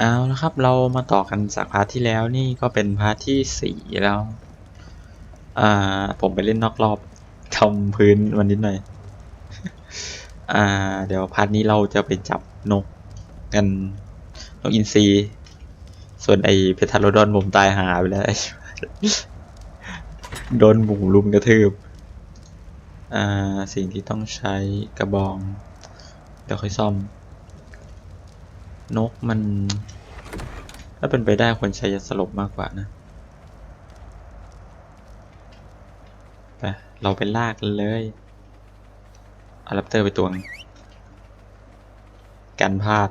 เอาละครับเรามาต่อกันจากพาร์ทที่แล้วนี่ก็เป็นพาร์ทที่สี่แล้ว อ่าผมไปเล่นนอกรอบทำพื้นวันนิดหน่อย อ่า เดี๋ยวพาร์ทนี้เราจะไปจับนกกันนกอินทรีส่วนไอเพทาโรดอนผมตายหาไปแล้วโดนหมูลุมกระทืบ อ่า สิ่งที่ต้องใช้กระบอง เดี๋ยวค่อยซ่อม นกมัน ถ้าเป็นไปได้ควรใช้ยาสลบมากกว่านะไปเราไปลากกันเลยอาแรปเตอร์ไปตัวนึงกันพลาด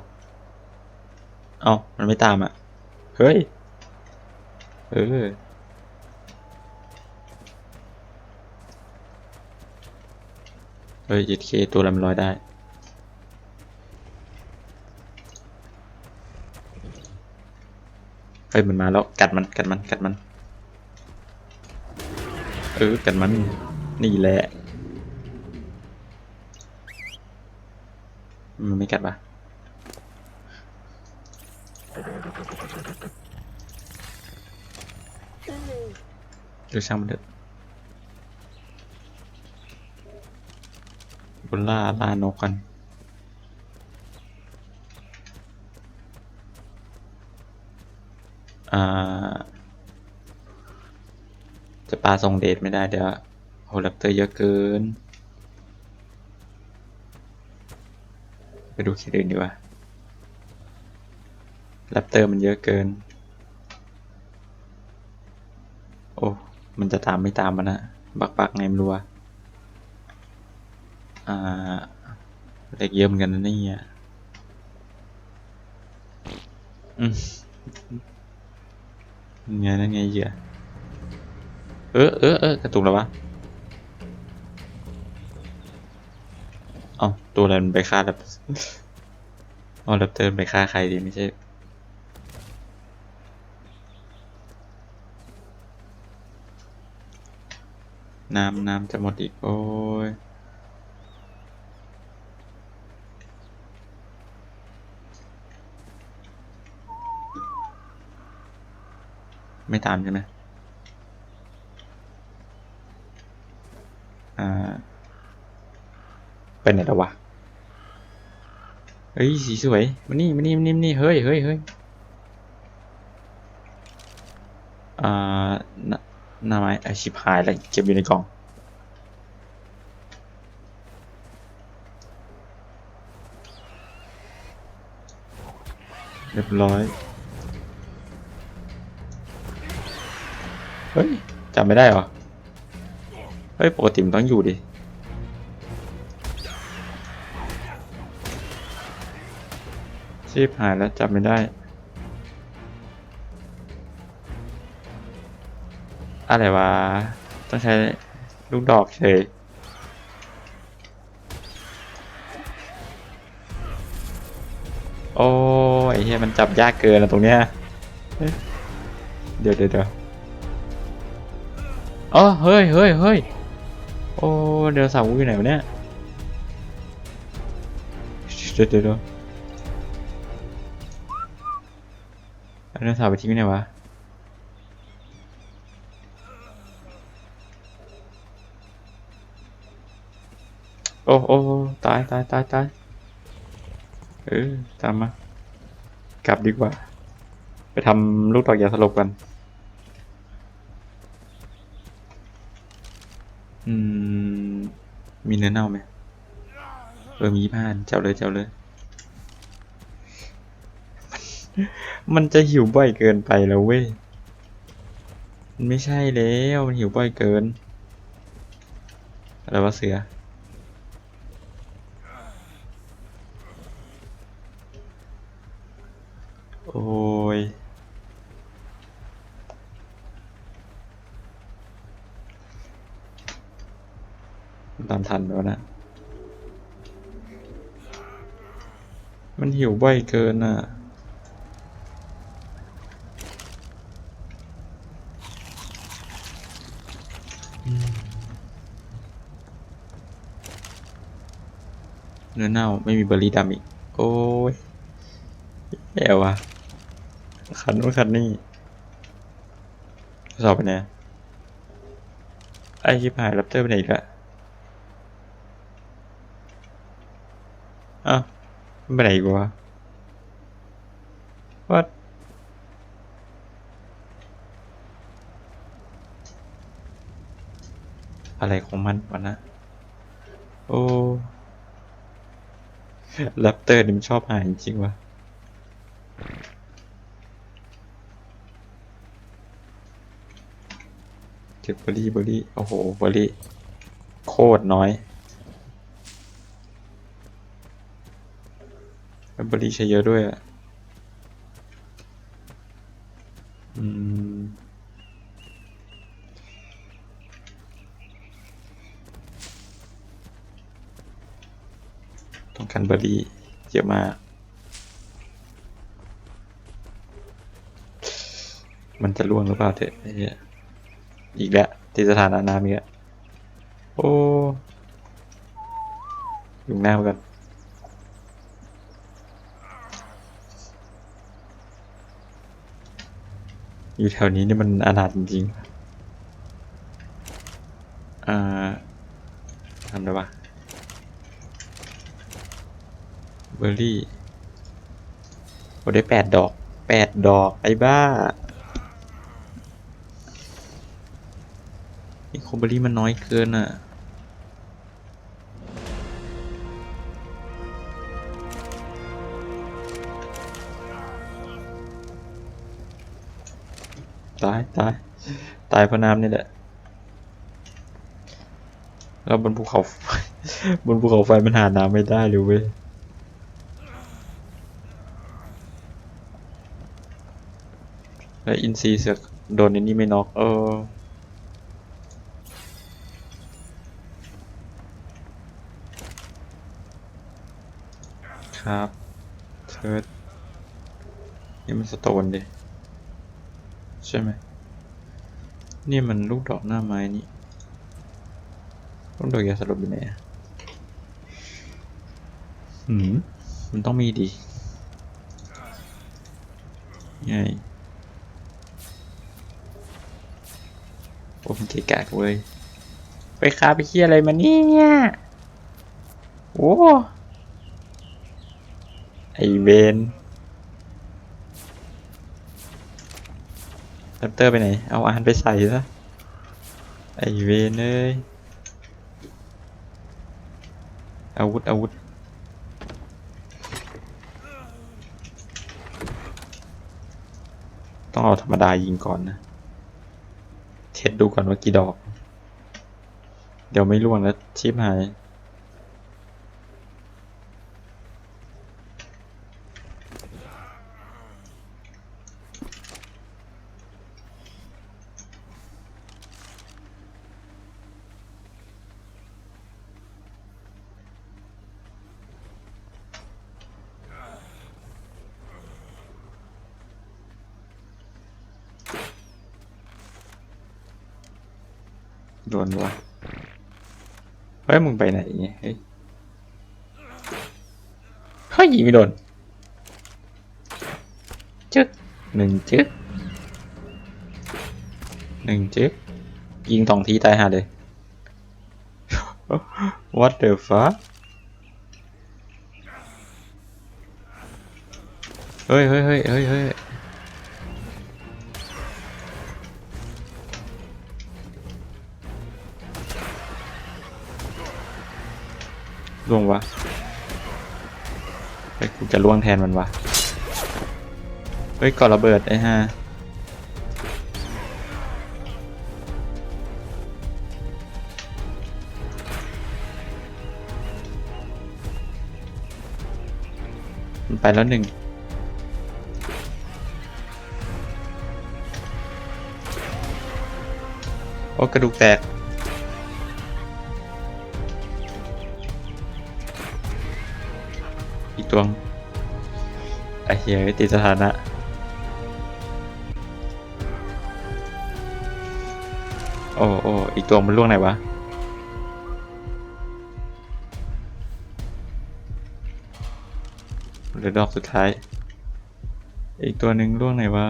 เอ้ามันไม่ตามอะ เฮ้ย เออเฮ้ยยิดเคตัวลำลอยได้ เฮ้ยมันมาแล้วกัดมันกัดมันกัดมัน เออกัดมันนี่แหละ มันไม่กัดปะดูช่างมันเถอะบนล่าล่านกกัน จะปลาส่งเดทไม่ได้เดี๋ยวโฮแรปเตอร์เยอะเกิน ไปดูคิดอื่นดีกว่าแรปเตอร์มันเยอะเกิน โอ้ มันจะตามไม่ตามมันนะ บักบักไงมรู้วอ่าเล็กเยอะเหมือนกันนะเนี่ยอืม ไงนั่นไงเหยื่อเออเออเออกระตุกแล้ววะเอาตัวอะไรมันไปฆ่าแบบเอาแรปเตอร์ไปฆ่าใครดีไม่ใช่น้ำน้ำจะหมดอีก โอ้ย ไม่ตามใช่ไหมอ่าเป็นไหนแล้ววะเฮ้ยสีสวยมานี่มานี่มานี่มานี่เฮ้ยเฮ้ยเฮ้ยอ่าหน้าหน้าไม้ไอชิบหายแล้วเก็บอยู่ในกล่องเรียบร้อย เฮ้ยจำไม่ได้เหรอ เฮ้ย ปกติมันต้องอยู่ดิ ชีพหายแล้วจำไม่ได้ อะไรวะ ต้องใช้ลูกดอกเฉยโอ้ยไอ้เหี้ยมันจับยากเกินอะตรงเนี้ยเอ๊ะเดี๋ยวเดี๋ยว เออเฮ้ยเฮ้ยเฮ้ยโอ้เดี๋ยวสาวอยู่ไหนวะเนี่ยเดี๋ยวเดี๋ยวเดี๋ยวเดี๋ยวสาวไปทิ้งไว้ไหนวะโอ้โอ้โอ้ตายตายตายตายเออตามมากลับดีกว่า ไปทำลูกดอกยาสลบกัน อืม มีเนื้อเน่าไหมเออมีผ่านเจ้าเลยเจ้าเลยมันมันจะหิวบ่อยเกินไปแล้วเว้ย มันไม่ใช่แล้ว มันหิวบ่อยเกิน อะไรวะเสือ โอ้ามทันแล้วนะ มันหิวบ่อยเกินอะ เนื้อเน่าไม่มีเบอร์รี่ดำอีก โอ้ยแย่ว่ะ ขันนู้นขันนี่สอบไปไหนไอ้ชิบหายรับเตอร์ไปไหนอีกละอ้าวมัน ไปไหนอีกวะวัดอะไรของมันวะนะ โอ้แรปเตอร์นี่มันชอบหายจริงวะเก็บเบอรี่เบอรี่ โอ้โห เบอร์รี่ โคตรน้อย แล้วเบอรี่ใช้เยอะด้วยอะ อืม ต้องการเบอร์รี่เยอะมาก มันจะล่วงหรือเปล่าเถอะไอ้เหี้ยอีกแล้วที่สถานะน้ำอีกแล้วโอ้ยู่หน้ามากัน อยู่แถวนี้นี่มันอนาถจริงๆอ่าทำได้ปะเบอร์รี่โอ้ได้แปดดอกแปดดอกไอ้บ้าอีโคเบอรี่มันน้อยเกินอะ ตายเพราะน้ำนี่แหละ แล้วบนภูเขาบนภูเขาไฟมันหาน้ำไม่ได้เลยเว้ยแล้วอินซีเสือกโดนไอันนี้ไม่น็อกเออครับเทิร์ดนี่มันสโตนดิใช่ไหม นี่มันลูกดอกหน้าไม้นี่ลูกดอกยาสลบอยู่ไหนอะหืมมันต้องมีดิไงโอ้มันเกะกะเว้ยไปคาไปเคียอะไรมาเนี่ยโอ้ไอเวน แรปเตอร์ไปไหน เอาอาหารไปใส่ซะ ไอเวนเอ้ยอาวุธอาวุธต้องเอาธรรมดายิงก่อนนะเทสดูก่อนว่ากี่ดอก เดี๋ยวไม่ล่วงแล้วชิบหาย โดนวะ เฮ้ยมึงไปไหนเนี่ยเฮ้ยเฮ้ยยิงไม่โดน จึ๊กหนึ่งจึ๊กหนึ่งจึ๊กยิงสองทีตายห่าเลย What the fuck เฮ้ยเฮ้ยเฮ้ยเฮ้ย ล่วงวะเฮ้ยกูจะล่วงแทนมันวะเฮ้ยก่อระเบิดไอ้ห่ามันไปแล้วหนึ่งโอ้กระดูกแตก ตัวงไอเหี้ยติดสถานะโอ้โอ้อีกตัวมันล่วงไหนวะเหลือดอกสุดท้าย อีกตัวหนึ่งล่วงไหนวะ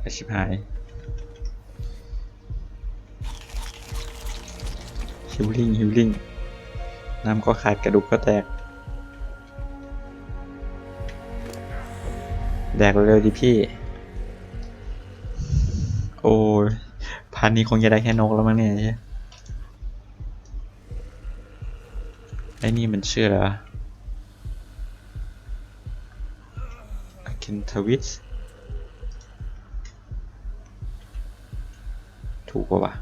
ไอชิบหาย ฮิวลิ่งฮิวลิ่งน้ำก็ขาดกระดูกก็แตก แดกเร็วๆดิพี่ โอ้ยพันนี้คงจะได้แค่นกแล้วมั้งเนี่ยใช่ไอ้นี่มันชื่ออะไรอคินทวิสถูกปะวะ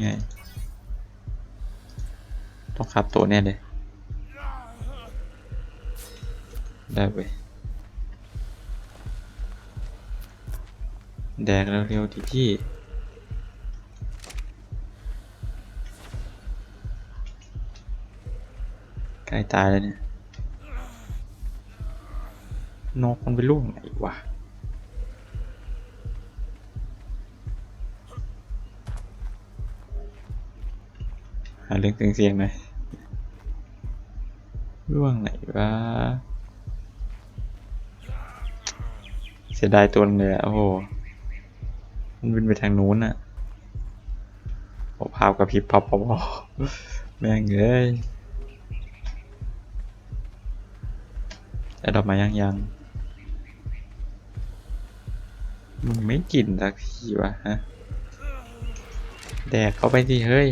ไง ต้องขับตัวแน่เลย ได้เว้ยแดกเร็วๆดิพี่ใกล้ตายแล้วเนี่ยนกมันไปล่วงไหนวะ เรื่องเสียงหน่อยล่วงไหนวะเสียดายตัวนเลยอะโอ้โห มันบินไปทางนู้นอะโอ้ภาพกับพิบพับพบแม่งเอ้ยไอ้ดอกไม้ยังยังมึงไม่กินสักทีวะฮะ แดกเข้าไปสิเฮ้ย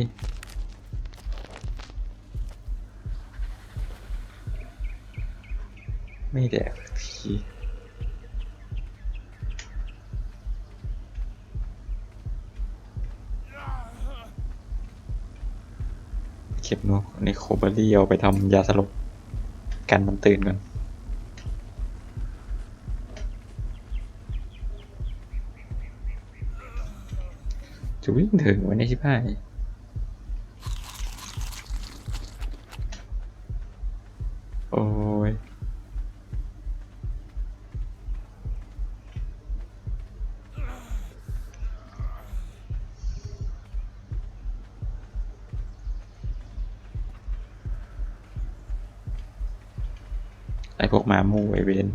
ไม่แดกทีเก็บนกในโคเบอรี่เอาไปทำยาสลบกันมันตื่นก่อนจะวิ่งถึงวันนี้ใชิบหา ไอพวกหมามูไอเวน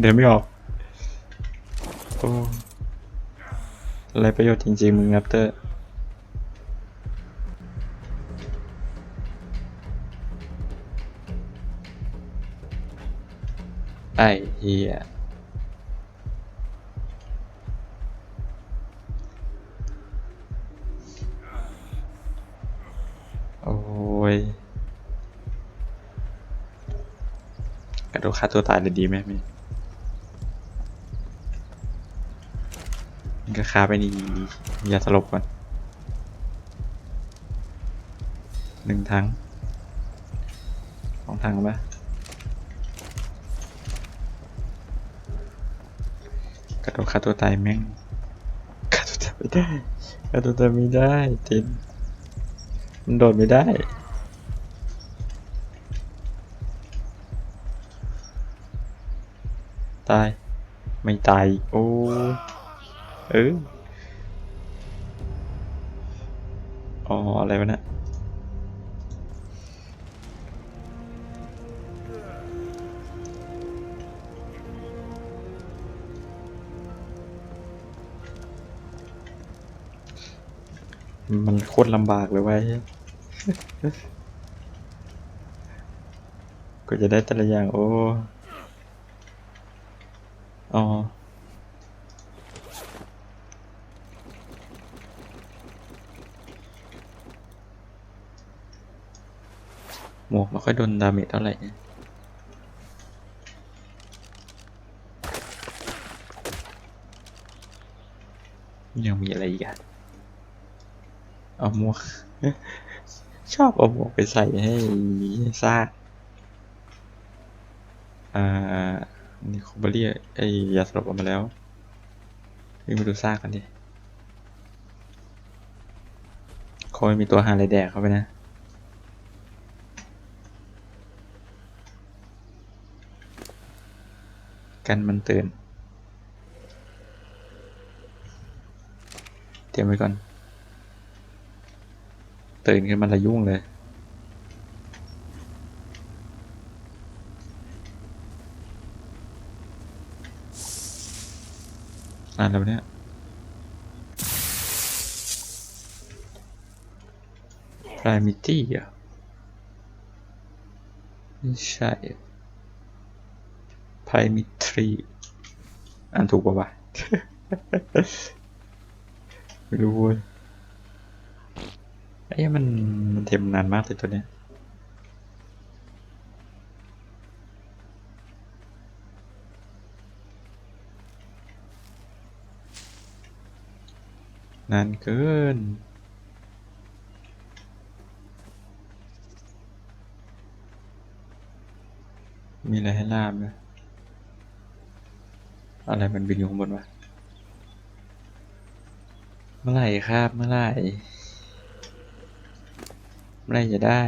เดินไม่ออกโอ้อะไรประโยชน์จริงๆมึงนับเตอร์ไอเฮีย ฆ่าตัวตายเลยดีไหมมีมันก็ฆ่าไปนี่อย่าสลบก่อนหนึ่งทั้งสองทั้งปะกระโดดฆ่าตัวตายแม่งฆ่าตัวตายไม่ได้ฆ่าตัวตายไม่ได้ตินมันโดดไม่ได้ ไม่ตายโอ้เอออ๋ออะไรวะเนะมันโคตรลำบากเลยเว้ยก็จะได้แต่ละอย่างโอ้ อ๋อหมวกไม่ค่อยโดนดาเมจเท่าไหร่ยังมีอะไรอีกอะเอาหมวก ชอบเอาหมวกไปใส่ให้ซากอ่า นี่คอมเบอรี่ไอ้ยาสลบออกมาแล้ววิ่งไปดูซากกันดิคอยมีตัวหาอะไรแดกเข้าไปนะกันมันตือนเตรียมไว้ก่อน ตื่นขึ้นมาละยุ่งเลย อ่านแล้วเนี่ย Primity อะไม่ใช่ Primitry อ่านถูกป่าวะไม่รู้เว้ยไอ้ยมันมันเทมนานมากเลยตัวเนี้ย นานเกินมีอะไรให้ล่ามไหมอะไรมันบินอยู่ข้างบนวะ เมื่อไหร่ครับเมื่อไหร่ เมื่อไหร่จะได้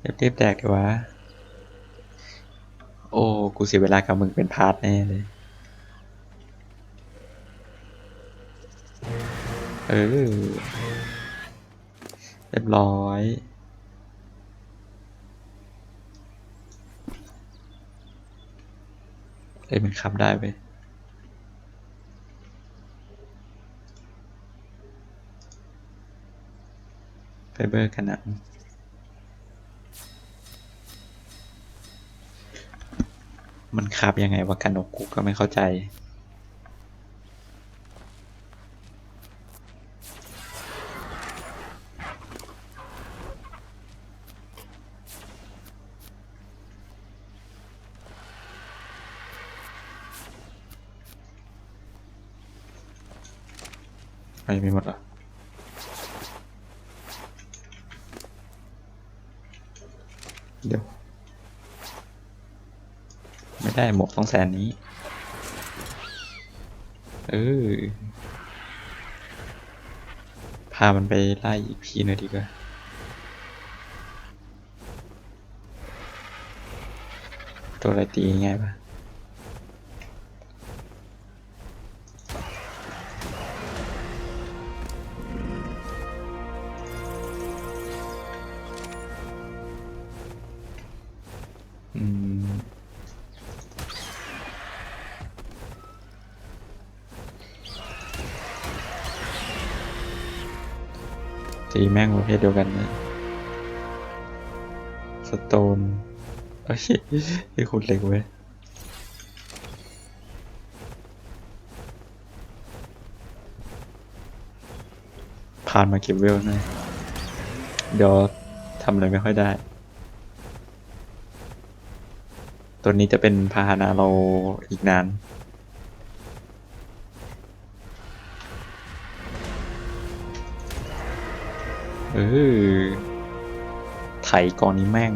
เรียบๆแตกเดี๋ยวะ โอ้ กูเสียเวลากับมึงเป็นพาร์ทแน่เลย เออเรียบร้อยเอ้ยมันขับได้ไปไฟเบอร์กันหนังมันขับยังไงวะกันนกกูก็ไม่เข้าใจ ไปไม่หมดเหรอเดี๋ยว ไม่ได้หมวกต้องแสนนี้ เออ พามันไปไล่อีกพีหน่อยดีกว่าตัวอะไรตีง่ายปะอื แม่งประเภทเดียวกันนะสโตนเอ้ยไอ้คุณเหล็กเว้ยผ่านมาเก็บเวลหน่อยเดี๋ยวทำอะไรไม่ค่อยได้ ตัวนี้จะเป็นพาหนะเราอีกนาน เออไถกอนนี้แม่ง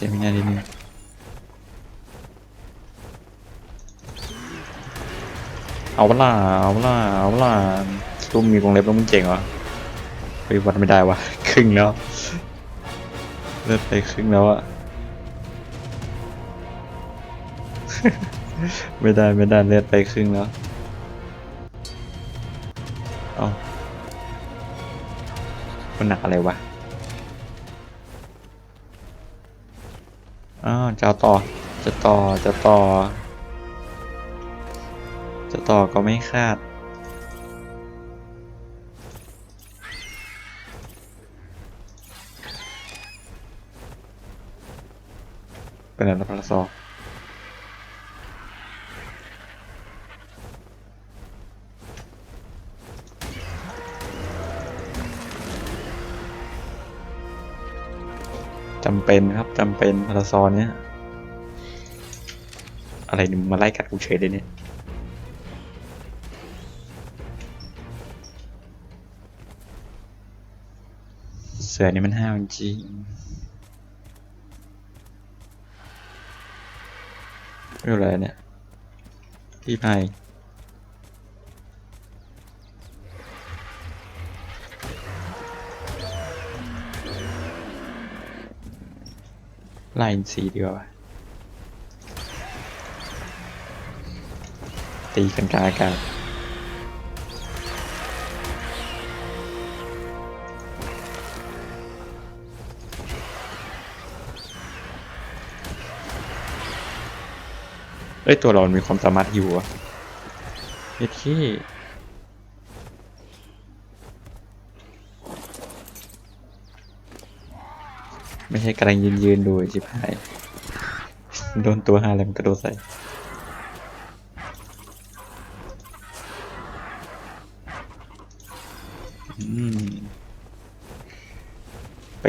สเตมินาดีนึงเอาเวล่ะเอาเวล่ะเอาเวล่ะตุ้มมีวงเล็บแล้วมึงเจ๋งเหรอไปวัดไม่ได้วะครึ่งแล้วเลือดไปครึ่งแล้วอะไม่ได้ไม่ได้เลือดไปครึ่งแล้ว เอามันหนักอะไรวะ จะเอาต่อ จะต่อ จะต่อ จะต่อก็ไม่คาด เป็นอะไรพลซอจำเป็นครับจำเป็นพลซอเนี้ย อะไรเนี่ยมาไล่กัดกูเฉยเลยเนี่ยเสือนี่มันห้าวจริงเรื่องอะไรเนี่ยพี่พายไล่อินซีดีกว่าวะ ตีกันกลางอากาศเอ้ย ตัวเรามีความสามารถอยู่อะเฮ็ดขี้ไม่ใช่กำลังยืนยืนดูจิบหาย โดนตัวหาอะไรมันกระโดดใส่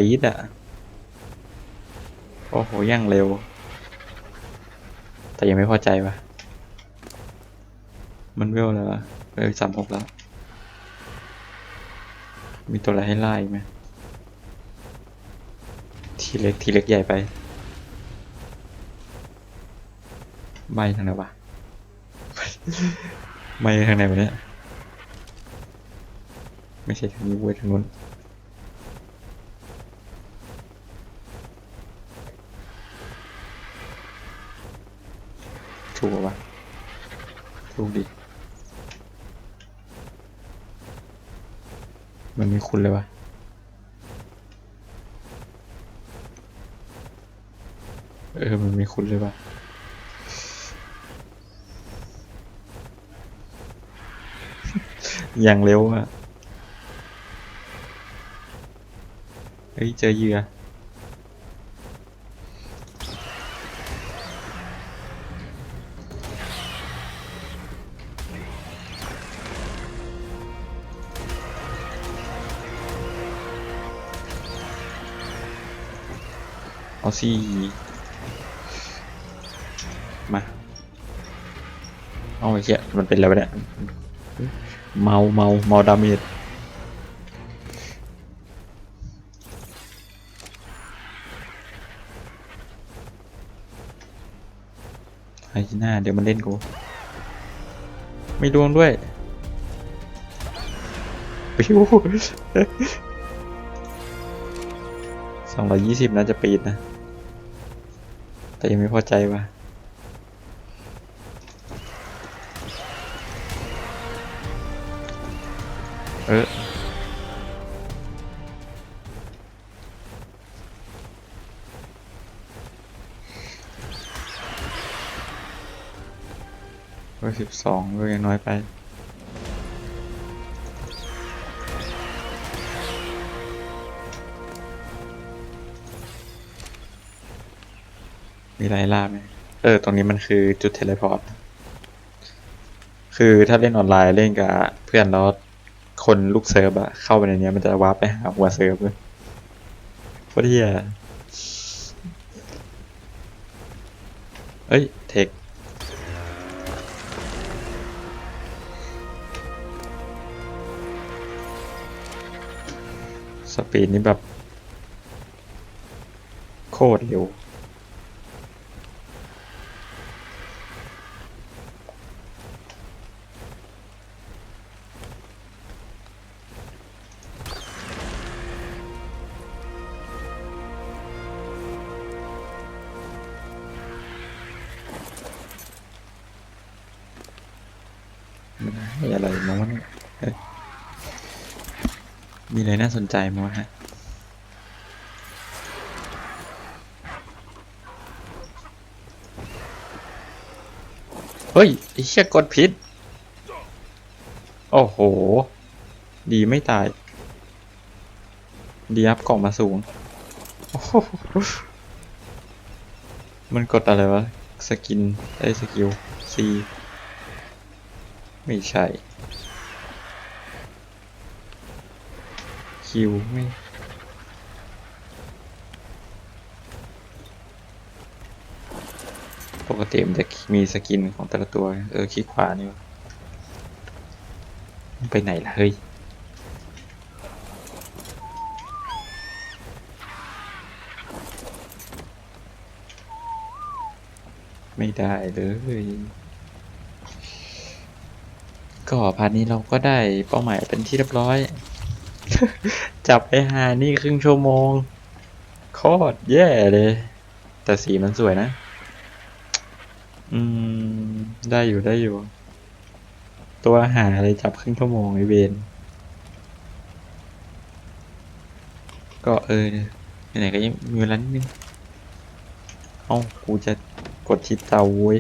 ปีดอะโอ้โหย่างเร็ว แต่ยังไม่พอใจวะมันเวลแล้วะเวลสามหกแล้ว มีตัวอะไรให้ไล่ไหมทีเล็กทีเล็กใหญ่ไปไม่ทางไหนวะไม่ทางไหนวะเนี่ย ไม่ใช่ทางนี้เว้ยทางนู้น ถูกปะวะถูกดิ มันมีคุณเลยวะเออ มันมีคุณเลยวะอย่างเร็วอะเฮ้ย เจอเหยื่อ เอาสิมาเอาไอ้เหี้ยมันเป็นอะไรวะเนี่ยเมาเมาเมาดาเมจไอ้หน้าเดี๋ยวมันเล่นกูไม่ดวงด้วยปิวสองร้อยยี่สิบน่าจะปีดนะ แต่ยังไม่พอใจว่ะเออร้อยสิบสองก็ยังน้อยไป มีไรล่าไหมเออ ตรงนี้มันคือจุดเทเลพอร์ต คือถ้าเล่นออนไลน์เล่นกับเพื่อนแล้วคนลูกเซิร์ฟอะเข้าไปในนี้มันจะวาร์ปไปหาหัวเซิร์ฟเลยโคตรเฮียเอ้ย เทคสปีดนี่แบบ โคตรเร็ว มันให้อะไรมั้งวะเนี่ยมีอะไรน่าสนใจมั้งฮะเฮ้ยไอ้เชี่ยกดพิษโอ้โห ดีไม่ตาย ดีอัพกล่องมาสูง มันกดอะไรวะ สกินไอ้สกิล C ไม่ใช่ คิวไม่ปกติมันจะมีสกินของแต่ละตัว เออขี้ขวานี่ไปไหนล่ะ เฮ้ย ไม่ได้เลย ก็พาร์ทนี้เราก็ได้เป้าหมายเป็นที่เรียบร้อย จับไอ้หานี่ครึ่งชั่วโมงโคตรแย่เลย แต่สีมันสวยนะ อืม ได้อยู่ได้อยู่ ตัวหาอะไรจับครึ่งชั่วโมงไอเวนก็เออไหนๆก็ยังมีเวลานิดนึง เอ้า กูจะกดชิดเตาเว้ย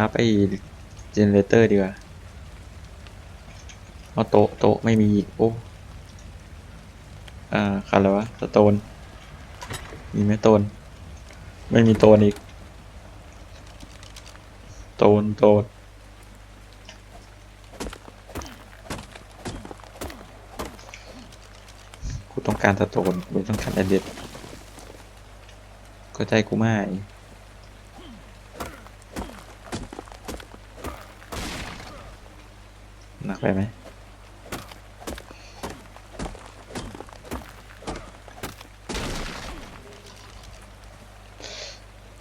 ครับไอเจเนเรเตอร์ดีกว่าเอาโต๊ะโต๊ะไม่มีอีกโอ้อ่าขาดอะไรวะสโตน มีไหมโตน ไม่มีโตนอีก โตนโตนกูต้องการสโตนกูต้องการแอดเดดก็ใจกูไม่หนัก ไปไหม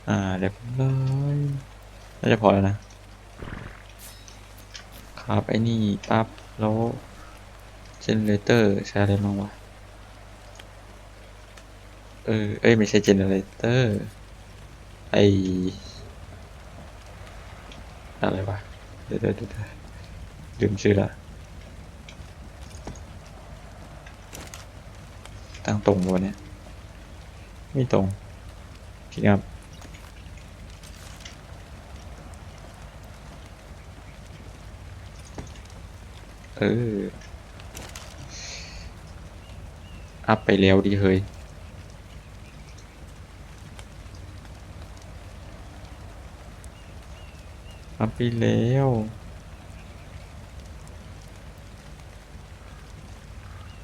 อ่าเรียบร้อยน่าจะพอแล้วนะ ครับไอ้นี่ปั๊บแล้วเจเนเรเตอร์ใช้อะไรบ้างวะเออเอ้ยไม่ใช่เจเนเรเตอร์ไออะไรวะเดี๋ยวเดี๋ยวเดี๋ยวเดี๋ยว ลืมชื่อละตั้งตรงวะเนี่ยไม่ตรงคิดครับเออ อัพไปแล้วดีเฮ้ยอัพไปแล้ว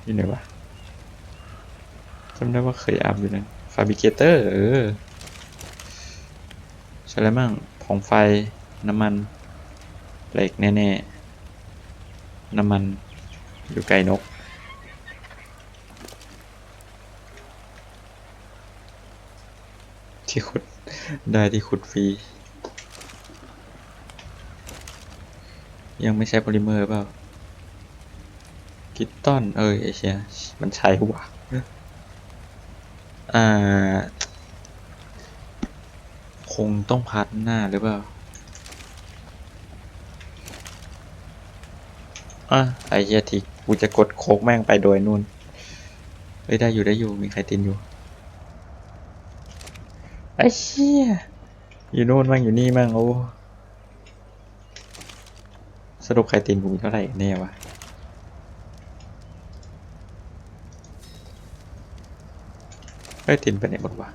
อยู่ไหนวะจำได้ว่าเคยอัพอยู่นะฟาบิเกเตอร์เออใช่แล้วมั่งผงไฟน้ำมันเหล็กแน่ๆ น้ำมันอยู่ไกลนก ที่ขุด ได้ที่ขุดฟรี ยังไม่ใช้โพลิเมอร์เปล่า กิตตันเออไอเชียมันใช้ว่ะอ่า คงต้องพัดหน้าหรือเปล่า อะ ไอเฮียทีกูจะกดโคกแม่งไปโดยนู่นเอ้ยได้อยู่ได้อยู่มีใครตินอยู่ ไอ้เชี่ยอยู่นู่นมั่งอยู่นี่มั่งโอ้สรุปใครตินกูมีเท่าไหร่แน่วะ เฮ้ถิ่นไปไหนหมดวะ